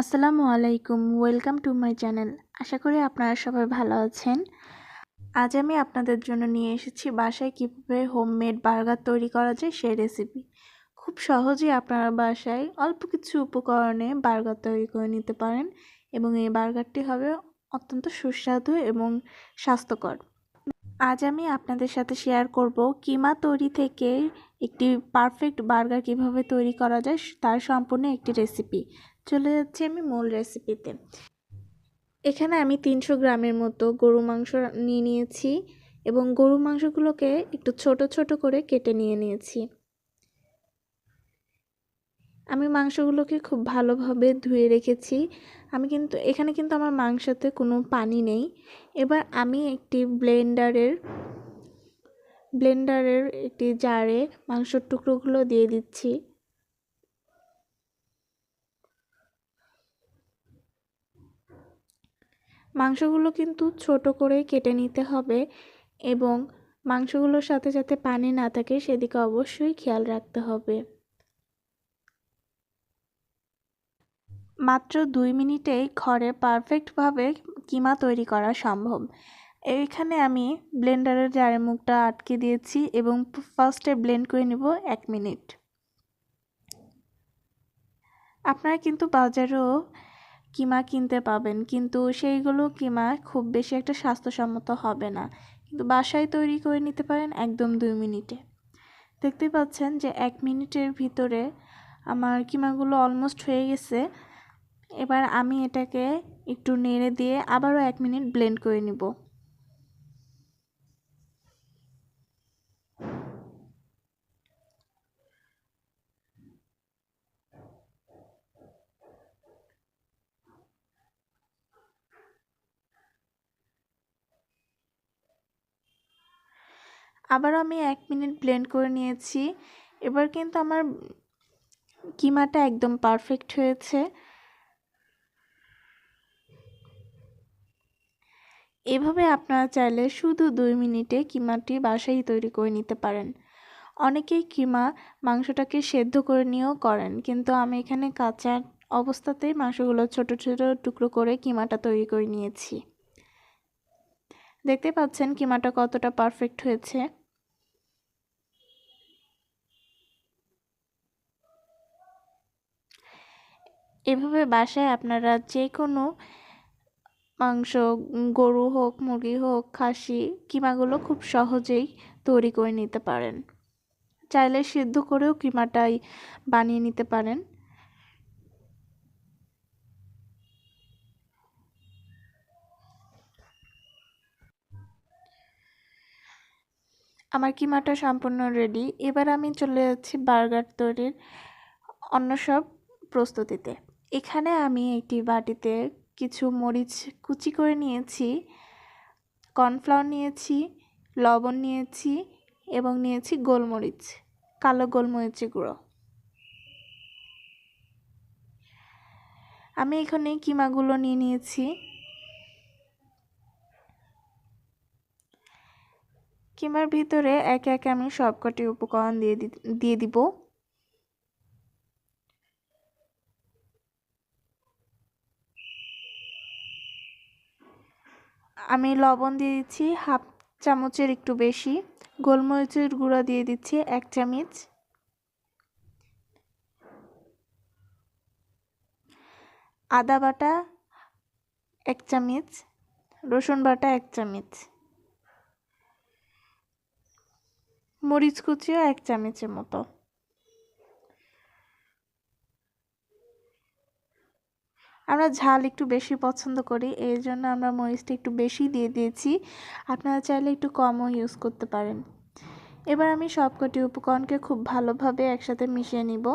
আসসালামু আলাইকুম, welcome to my channel. আশা করি আপনারা সবাই ভালো আছেন। আজ আমি আপনাদের জন্য নিয়ে এসেছি বাসায় কীভাবে হোমমেড বার্গার তৈরি করা যায় সেই রেসিপি। খুব সহজেই আপনারা বাসায় অল্প কিছু উপকরণে বার্গার তৈরি করে নিতে পারেন এবং এই বার্গারটি হবে অত্যন্ত সুস্বাদু এবং স্বাস্থ্যকর। আজ আমি আপনাদের সাথে শেয়ার করব কিমা তৈরি থেকে একটি পারফেক্ট বার্গার কীভাবে তৈরি করা যায় তার সম্পূর্ণ একটি রেসিপি চলে যাচ্ছি আমি মূল রেসিপিতে এখানে আমি তিনশো গ্রামের মতো গরু মাংস নিয়ে নিয়েছি এবং গরু মাংসগুলোকে একটু ছোট ছোট করে কেটে নিয়ে নিয়েছি। আমি মাংসগুলোকে খুব ভালোভাবে ধুয়ে রেখেছি। আমি কিন্তু, এখানে কিন্তু আমার মাংসতে কোনো পানি নেই। এবার আমি একটি ব্লেন্ডারের ব্লেন্ডারের একটি জারে মাংসর টুকরোগুলো দিয়ে দিচ্ছি। মাংসগুলো কিন্তু ছোট করে কেটে নিতে হবে এবং মাংসগুলোর সাথে যাতে পানি না থাকে, সেদিকে অবশ্যই খেয়াল রাখতে হবে। মাত্র দুই মিনিটেই ঘরে পারফেক্টভাবে কিমা তৈরি করা সম্ভব। এইখানে আমি ব্লেন্ডারের জারের মুখটা আটকে দিয়েছি এবং ফার্স্টে ব্লেন্ড করে নেব এক মিনিট। আপনারা কিন্তু বাজারেও কিমা কিনতে পাবেন, কিন্তু সেইগুলো কিমা খুব বেশি একটা স্বাস্থ্যসম্মত হবে না। কিন্তু বাসায় তৈরি করে নিতে পারেন একদম দুই মিনিটে। দেখতে পাচ্ছেন যে এক মিনিটের ভিতরে আমার কিমাগুলো অলমোস্ট হয়ে গেছে। এবার আমি এটাকে একটু নেড়ে দিয়ে আবারও এক মিনিট ব্লেন্ড করে নিব। আবার আমি এক মিনিট ব্লেন্ড করে নিয়েছি। এবার কিন্তু আমার কিমাটা একদম পারফেক্ট হয়েছে। এভাবে আপনারা চাইলে শুধু দুই মিনিটে কিমাটি বাসায় তৈরি করে নিতে পারেন। অনেকেই কিমা মাংসটাকে সেদ্ধ করে নিয়েও করেন, কিন্তু আমি এখানে কাঁচা অবস্থাতেই মাংসগুলো ছোট ছোট টুকরো করে কিমাটা তৈরি করে নিয়েছি। দেখতে পাচ্ছেন কিমাটা কতটা পারফেক্ট হয়েছে। এভাবে বাসায় আপনারা যে কোনো মাংস গরু হোক, মুরগি হোক, খাসি, কিমাগুলো খুব সহজেই তৈরি করে নিতে পারেন। চাইলে সিদ্ধ করেও কিমাটাই বানিয়ে নিতে পারেন। আমার কিমাটা সম্পূর্ণ রেডি এবার আমি চলে যাচ্ছি বার্গার তৈরির অন্য সব প্রস্তুতিতে। এখানে আমি একটি বাটিতে কিছু মরিচ কুচি করে নিয়েছি, কর্নফ্লাওয়ার নিয়েছি, লবণ নিয়েছি এবং নিয়েছি গোলমরিচ, কালো গোলমরিচের গুঁড়ো। আমি এখানে কিমাগুলো নিয়ে নিয়েছি। কিমার ভিতরে একে একে আমি সবকটি উপকরণ দিয়ে দিয়ে দিব। আমি লবণ দিয়ে দিচ্ছি হাফ চামচের একটু বেশি। গোলমরিচের গুঁড়া দিয়ে দিচ্ছি এক চামচ। আদা বাটা এক চামচ, রসুন বাটা এক চামচ। মরিচ কুচিও এক চামচের মতো। আমরা ঝাল একটু বেশি পছন্দ করি এই জন্য আমরা মরিচটা একটু বেশি দিয়ে দিয়েছি। আপনারা চাইলে একটু কমও ইউজ করতে পারেন। এবার আমি সবকটি উপকরণকে খুব ভালোভাবে একসাথে মিশিয়ে নিব।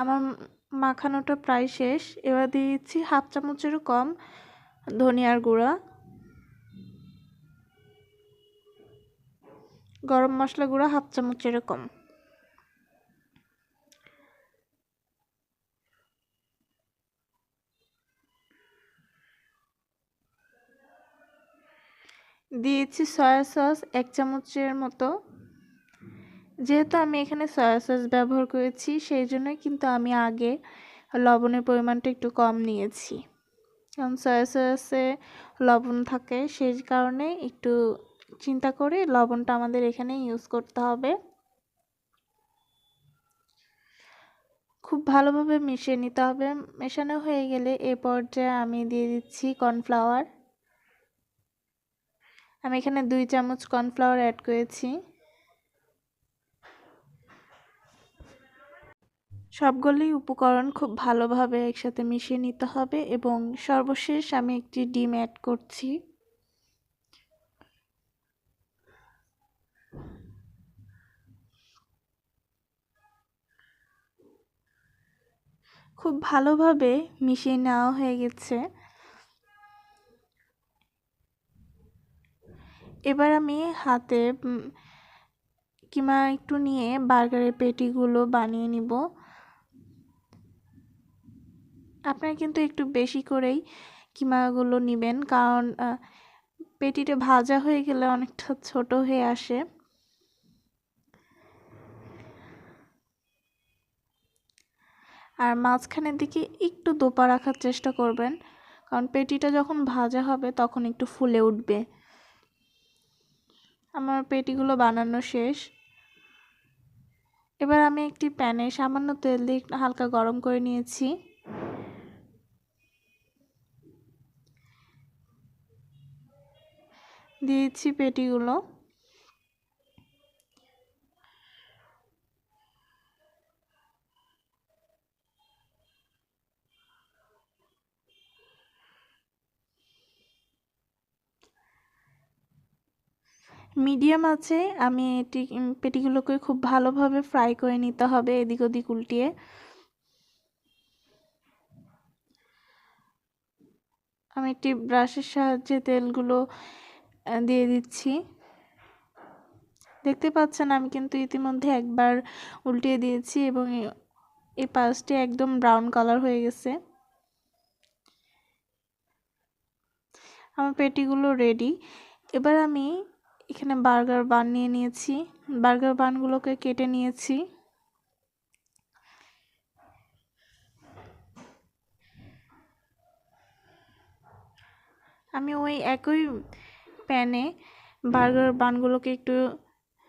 আমার মাখানোটা প্রায় শেষ। এবার দিয়ে দিচ্ছি হাফ চামচেরও কম ধনিয়ার গুঁড়া। গরম মশলা গুঁড়া হাফ চামচেরও কম। দিয়েছি সয়া সস এক চামচের মতো। যেহেতু আমি এখানে সয়া সস ব্যবহার করেছি, সেই জন্যই কিন্তু আমি আগে লবণের পরিমাণটা একটু কম নিয়েছি। কারণ সয়া সসে লবণ থাকে, সেই কারণে একটু চিন্তা করে লবণটা আমাদের এখানে ইউজ করতে হবে। খুব ভালোভাবে মিশিয়ে নিতে হবে। মেশানো হয়ে গেলে এ পর্যায়ে আমি দিয়ে দিচ্ছি কর্নফ্লাওয়ার আমি এখানে দুই চামচ কর্নফ্লাওয়ার অ্যাড করেছি। সবগুলি উপকরণ খুব ভালোভাবে একসাথে মিশিয়ে নিতে হবে এবং সর্বশেষ আমি একটি ডিম অ্যাড করছি। খুব ভালোভাবে মিশিয়ে নেওয়া হয়ে গেছে। এবার আমি হাতে কিমা একটু নিয়ে বার্গারের পেটিগুলো বানিয়ে নিব। আপনারা কিন্তু একটু বেশি করেই কিমাগুলো নেবেন, কারণ পেটিটা ভাজা হয়ে গেলে অনেকটা ছোট হয়ে আসে। আর মাঝখানের দিকে একটু দোপা রাখার চেষ্টা করবেন, কারণ পেটিটা যখন ভাজা হবে তখন একটু ফুলে উঠবে। আমার পেটিগুলো বানানো শেষ। এবার আমি একটি প্যানে সামান্য তেল দিয়ে হালকা গরম করে নিয়েছি। দিয়েছি পেটিগুলো। মিডিয়াম আছে, আমি এটি পেটিগুলোকে খুব ভালোভাবে ফ্রাই করে নিতে হবে এদিক ওদিক উল্টিয়ে। আমি একটি ব্রাশের সাহায্যে তেলগুলো দিয়ে দিচ্ছি। দেখতে পাচ্ছেন, আমি কিন্তু ইতিমধ্যে একবার উল্টিয়ে দিয়েছি এবং এই পাশটি একদম ব্রাউন কালার হয়ে গেছে। আমার পেটিগুলো রেডি। এবার আমি এখানে বার্গার বান নিয়ে নিয়েছি। বার্গার বানগুলোকে কেটে নিয়েছি। আমি ওই একই প্যানে বার্গার বানগুলোকে একটু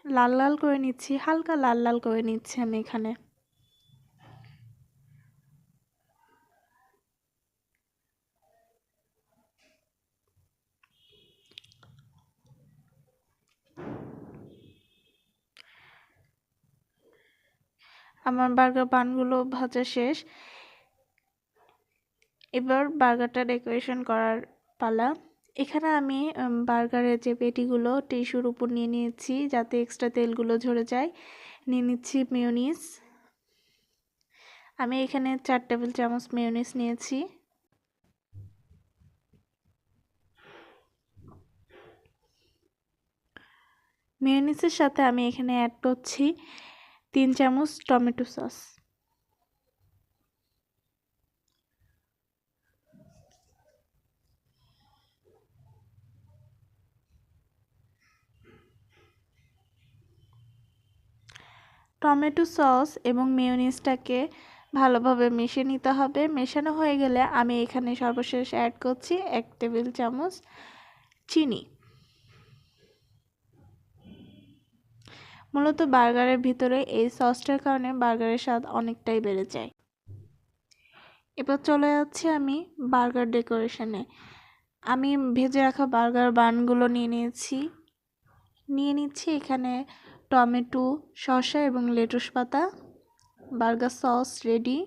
লাল লাল করে নিচ্ছি, হালকা লাল লাল করে নিচ্ছি আমি এখানে। আমার বার্গার বানগুলো ভাজা শেষ। এবার বার্গারটা ডেকোরেশন করার পালা। এখানে আমি বার্গারের যে পেটিগুলো, টিস্যুর উপর নিয়ে নিয়েছি যাতে এক্সট্রা তেলগুলো ঝরে যায়। নিয়ে নিচ্ছি মেয়নিস আমি এখানে চার টেবিল চামচ মেয়নিস নিয়েছি। মেয়নিসের সাথে আমি এখানে অ্যাড করছি তিন চামচ টমেটো সস। টমেটো সস এবং মেয়নিজটাকে ভালোভাবে মিশিয়ে নিতে হবে। মেশানো হয়ে গেলে আমি এখানে সর্বশেষ অ্যাড করছি এক টেবিল চামচ চিনি। মূলত বার্গারের ভিতরে এই সসটার কারণে বার্গারের স্বাদ অনেকটাই বেড়ে যায়। এবার চলে যাচ্ছি আমি বার্গার ডেকোরেশনে। আমি ভেজে রাখা বার্গার বানগুলো নিয়ে নিয়েছি। নিয়ে নিচ্ছি এখানে টমেটো, শসা এবং লেটুস পাতা। Burger sauce ready.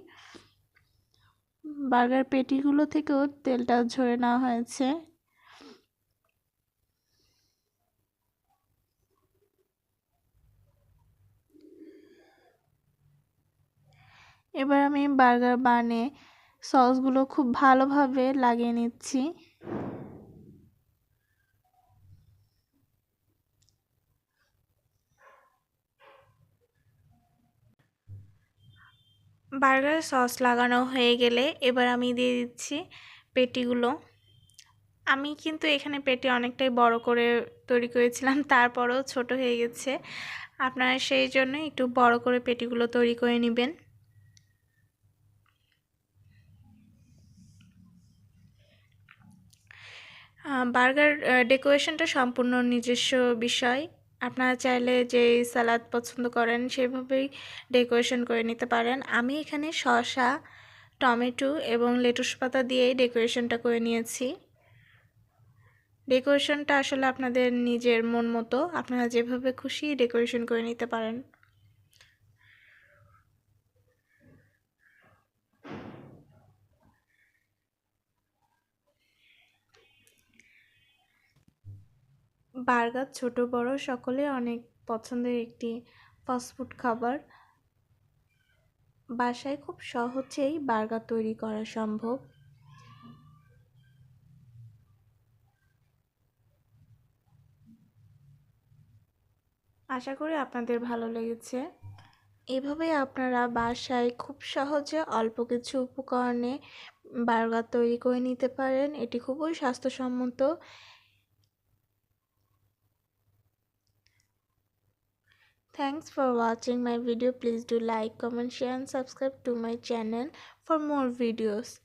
বার্গার পেটিগুলো থেকেও তেলটা ঝরে নেওয়া হয়েছে। এবার আমি বার্গার বানে সসগুলো খুব ভালোভাবে লাগিয়ে নিচ্ছি। বার্গার সস লাগানো হয়ে গেলে এবার আমি দিয়ে দিচ্ছি পেটিগুলো। আমি কিন্তু এখানে পেটি অনেকটাই বড় করে তৈরি করেছিলাম, তারপরেও ছোট হয়ে গেছে। আপনারা সেই জন্য একটু বড় করে পেটিগুলো তৈরি করে নেবেন। বার্গার ডেকোরেশনটা সম্পূর্ণ নিজস্ব বিষয়। আপনারা চাইলে যে সালাদ পছন্দ করেন সেভাবেই ডেকোরেশন করে নিতে পারেন। আমি এখানে শসা, টমেটো এবং লেটুস পাতা দিয়েই ডেকোরেশনটা করে নিয়েছি। ডেকোরেশনটা আসলে আপনাদের নিজের মন মতো, আপনারা যেভাবে খুশি ডেকোরেশন করে নিতে পারেন। বার্গার, ছোট, বড় সকলে অনেক পছন্দের একটি ফাস্টফুড খাবার। বাসায় খুব সহজেই বার্গার তৈরি করা সম্ভব। আশা করি আপনাদের ভালো লেগেছে। এভাবে আপনারা বাসায় খুব সহজে অল্প কিছু উপকরণে বার্গার তৈরি করে নিতে পারেন। এটি খুবই স্বাস্থ্যসম্মত। Thanks for watching my video. Please do like, comment, share and subscribe to my channel for more videos.